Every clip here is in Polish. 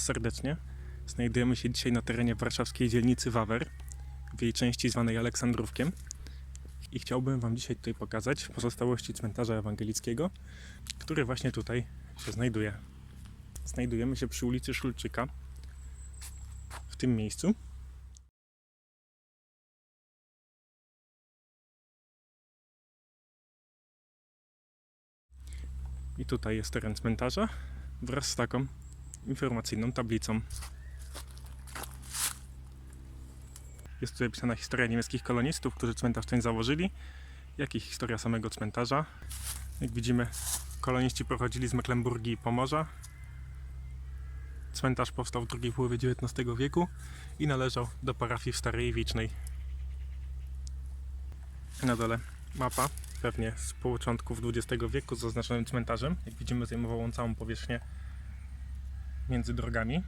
Was serdecznie. Znajdujemy się dzisiaj na terenie warszawskiej dzielnicy Wawer, w jej części zwanej Aleksandrówkiem. I chciałbym Wam dzisiaj tutaj pokazać pozostałości cmentarza ewangelickiego, który właśnie tutaj się znajduje. Znajdujemy się przy ulicy Szulczyka, w tym miejscu. I tutaj jest teren cmentarza wraz z taką informacyjną tablicą. Jest tutaj opisana historia niemieckich kolonistów, którzy cmentarz ten założyli, jak i historia samego cmentarza. Jak widzimy, koloniści pochodzili z Mecklenburgii i Pomorza. Cmentarz powstał w drugiej połowie XIX wieku i należał do parafii w Starej Wicznej. Na dole mapa, pewnie z początków XX wieku z zaznaczonym cmentarzem. Jak widzimy, zajmował on całą powierzchnię między drogami.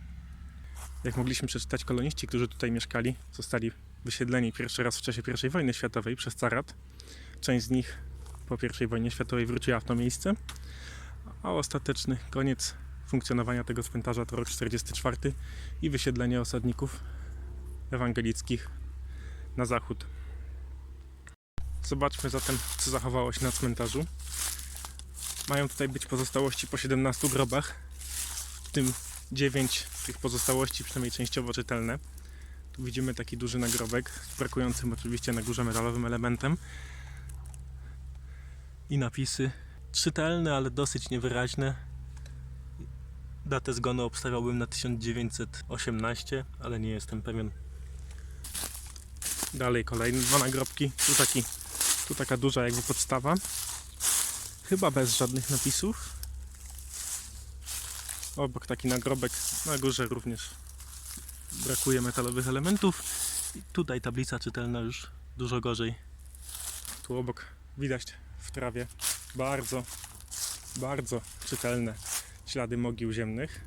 Jak mogliśmy przeczytać, koloniści, którzy tutaj mieszkali, zostali wysiedleni pierwszy raz w czasie I wojny światowej przez carat. Część z nich po I wojnie światowej wróciła w to miejsce, a ostateczny koniec funkcjonowania tego cmentarza to rok 44 i wysiedlenie osadników ewangelickich na zachód. Zobaczmy zatem, co zachowało się na cmentarzu. Mają tutaj być pozostałości po 17 grobach, w tym 9 tych pozostałości, przynajmniej częściowo czytelne. Tu widzimy taki duży nagrobek, z brakującym oczywiście na górze metalowym elementem. I napisy czytelne, ale dosyć niewyraźne. Datę zgonu obstawiałbym na 1918, ale nie jestem pewien. Dalej kolejne dwa nagrobki. Tu, taki, tu taka duża jakby podstawa. Chyba bez żadnych napisów. Obok taki nagrobek, na górze również brakuje metalowych elementów. I tutaj tablica czytelna już dużo gorzej. Tu obok widać w trawie bardzo, bardzo czytelne ślady mogił ziemnych.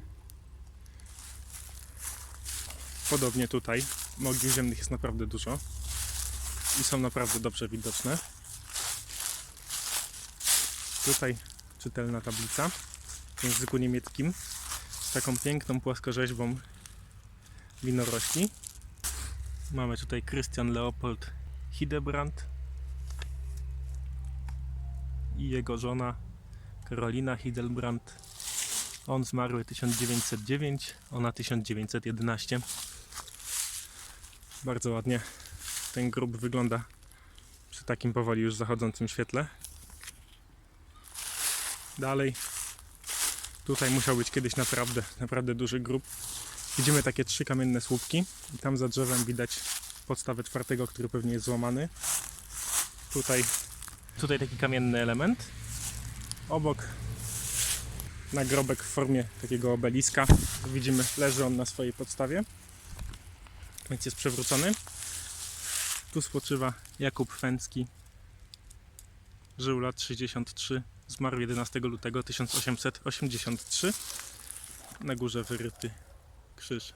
Podobnie tutaj mogił ziemnych jest naprawdę dużo i są naprawdę dobrze widoczne. Tutaj czytelna tablica w języku niemieckim z taką piękną płaskorzeźbą winorośli. Mamy tutaj Christian Leopold Hidebrand i jego żona Karolina Hidelbrand. On zmarły 1909, ona 1911. Bardzo ładnie ten grób wygląda przy takim powoli już zachodzącym świetle. Dalej Tutaj musiał być kiedyś naprawdę, naprawdę duży grób. Widzimy takie trzy kamienne słupki i tam za drzewem widać podstawę czwartego, który pewnie jest złamany. Tutaj, tutaj taki kamienny element. Obok nagrobek w formie takiego obeliska. Widzimy, leży on na swojej podstawie, więc jest przewrócony. Tu spoczywa Jakub Fęcki. Żył lat 63 Zmarł 11 lutego 1883. Na górze wyryty krzyż.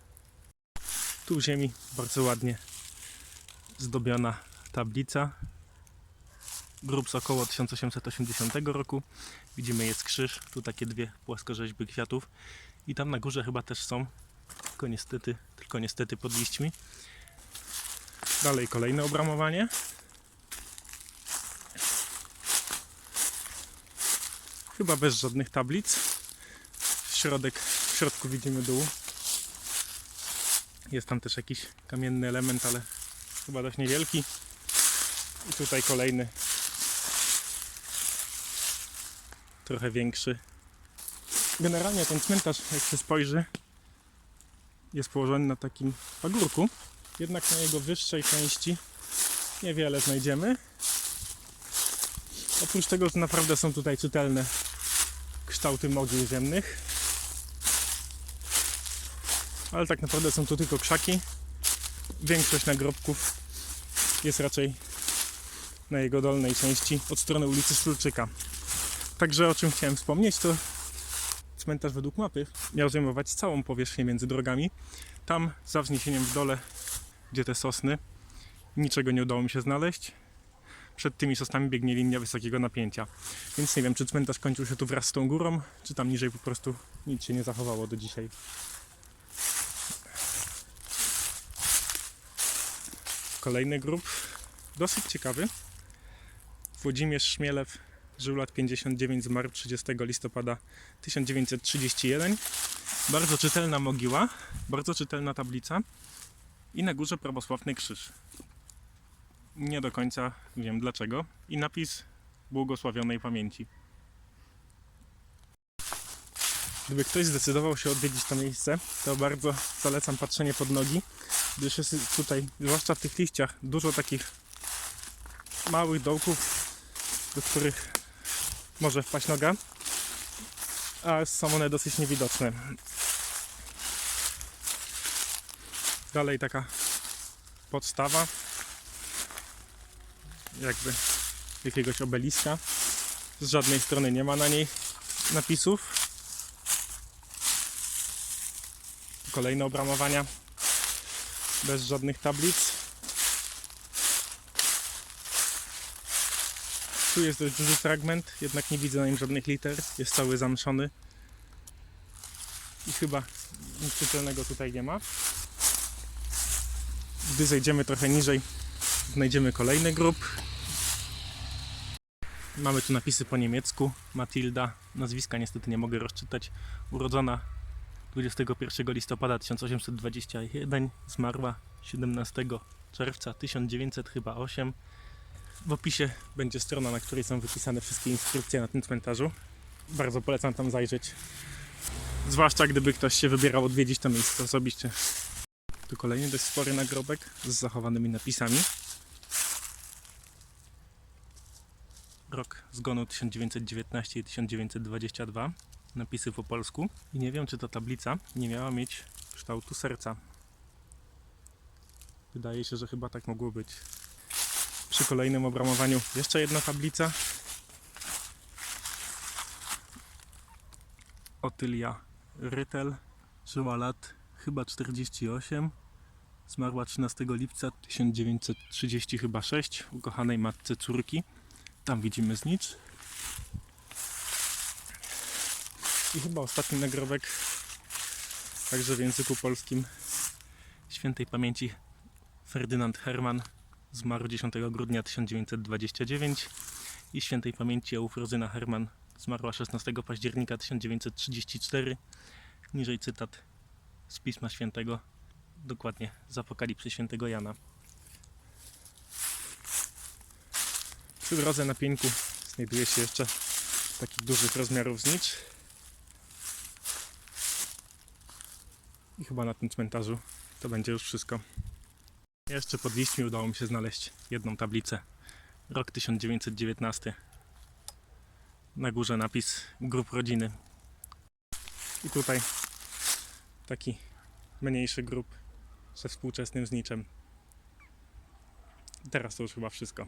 Tu w ziemi bardzo ładnie zdobiona tablica. Grób z około 1880 roku. Widzimy jest krzyż, tu takie dwie płaskorzeźby kwiatów. I tam na górze chyba też są, tylko niestety, tylko niestety pod liśćmi. Dalej kolejne obramowanie. Chyba bez żadnych tablic. W środek, w środku widzimy dół. Jest tam też jakiś kamienny element, ale chyba dość niewielki. I tutaj kolejny. Trochę większy. Generalnie ten cmentarz, jak się spojrzy, jest położony na takim pagórku. Jednak na jego wyższej części niewiele znajdziemy. Oprócz tego, że naprawdę są tutaj czytelne kształty mogił ziemnych. Ale tak naprawdę są to tylko krzaki. Większość nagrobków jest raczej na jego dolnej części od strony ulicy Szulczyka. Także o czym chciałem wspomnieć, to cmentarz według mapy miał zajmować całą powierzchnię między drogami. Tam za wzniesieniem w dole, gdzie te sosny, niczego nie udało mi się znaleźć przed tymi sosnami biegnie linia wysokiego napięcia. Więc nie wiem, czy cmentarz kończył się tu wraz z tą górą, czy tam niżej po prostu nic się nie zachowało do dzisiaj. Kolejny grób, dosyć ciekawy. Włodzimierz Szmielew żył lat 59, zmarł 30 listopada 1931. Bardzo czytelna mogiła, bardzo czytelna tablica i na górze prawosławny krzyż. Nie do końca wiem dlaczego. I napis błogosławionej pamięci. Gdyby ktoś zdecydował się odwiedzić to miejsce, to bardzo zalecam patrzenie pod nogi, gdyż jest tutaj, zwłaszcza w tych liściach, dużo takich małych dołków, do których może wpaść noga, a są one dosyć niewidoczne. Dalej taka podstawa, jakby jakiegoś obeliska. Z żadnej strony nie ma na niej napisów. Kolejne obramowania bez żadnych tablic. Tu jest dość duży fragment, jednak nie widzę na nim żadnych liter. Jest cały zamszony. I chyba nic czytelnego tutaj nie ma. Gdy zejdziemy trochę niżej, znajdziemy kolejny grób. Mamy tu napisy po niemiecku. Matilda, nazwiska niestety nie mogę rozczytać. Urodzona 21 listopada 1821, zmarła 17 czerwca 1908. W opisie będzie strona, na której są wypisane wszystkie instrukcje na tym cmentarzu. Bardzo polecam tam zajrzeć. Zwłaszcza gdyby ktoś się wybierał odwiedzić to miejsce osobiście. Tu kolejny dość spory nagrobek z zachowanymi napisami. Rok zgonu 1919 i 1922. Napisy po polsku. I nie wiem, czy ta tablica nie miała mieć kształtu serca. Wydaje się, że chyba tak mogło być. Przy kolejnym obramowaniu jeszcze jedna tablica. Otylia Rytel żyła lat chyba 48. Zmarła 13 lipca 1930 chyba 6 ukochanej matce córki. Tam widzimy znicz. I chyba ostatni nagrobek także w języku polskim świętej pamięci Ferdynand Hermann zmarł 10 grudnia 1929 i świętej pamięci Eufrozyna Hermann zmarła 16 października 1934. Niżej cytat z Pisma Świętego, dokładnie z Apokalipsy Świętego Jana. Przy drodze na pieńku znajduje się jeszcze takich dużych rozmiarów znicz. I chyba na tym cmentarzu to będzie już wszystko. Jeszcze pod liśćmi udało mi się znaleźć jedną tablicę. Rok 1919. Na górze napis grup rodziny. I tutaj taki mniejszy grup ze współczesnym zniczem. Teraz to już chyba wszystko.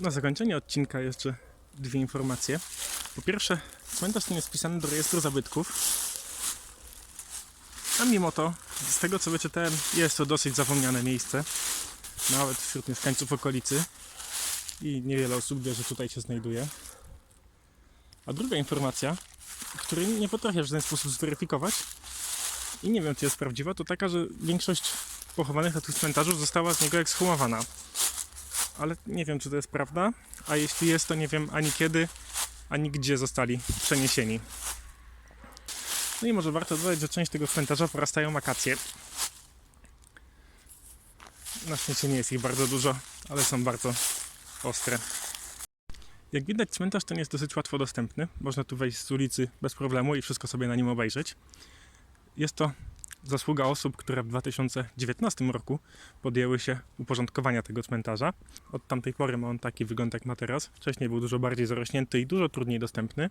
Na zakończenie odcinka jeszcze dwie informacje. Po pierwsze, cmentarz ten jest wpisany do rejestru zabytków. A mimo to, z tego co wyczytałem, jest to dosyć zapomniane miejsce. Nawet wśród mieszkańców okolicy. I niewiele osób wie, że tutaj się znajduje. A druga informacja, której nie potrafię w żaden sposób zweryfikować i nie wiem, czy jest prawdziwa, to taka, że większość pochowanych na tym cmentarzu została z niego ekshumowana ale nie wiem, czy to jest prawda. A jeśli jest, to nie wiem ani kiedy, ani gdzie zostali przeniesieni. No i może warto dodać, że część tego cmentarza porastają akacje. Na szczęście nie jest ich bardzo dużo, ale są bardzo ostre. Jak widać, cmentarz ten jest dosyć łatwo dostępny. Można tu wejść z ulicy bez problemu i wszystko sobie na nim obejrzeć. Jest to zasługa osób, które w 2019 roku podjęły się uporządkowania tego cmentarza. Od tamtej pory ma on taki wygląd jak ma teraz. Wcześniej był dużo bardziej zarośnięty i dużo trudniej dostępny.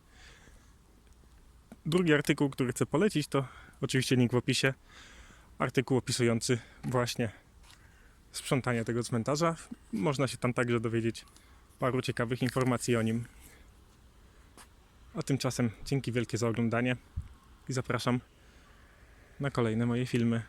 drugi artykuł, który chcę polecić, to oczywiście link w opisie. Artykuł opisujący właśnie sprzątanie tego cmentarza. Można się tam także dowiedzieć paru ciekawych informacji o nim. A tymczasem dzięki wielkie za oglądanie i zapraszam na kolejne moje filmy.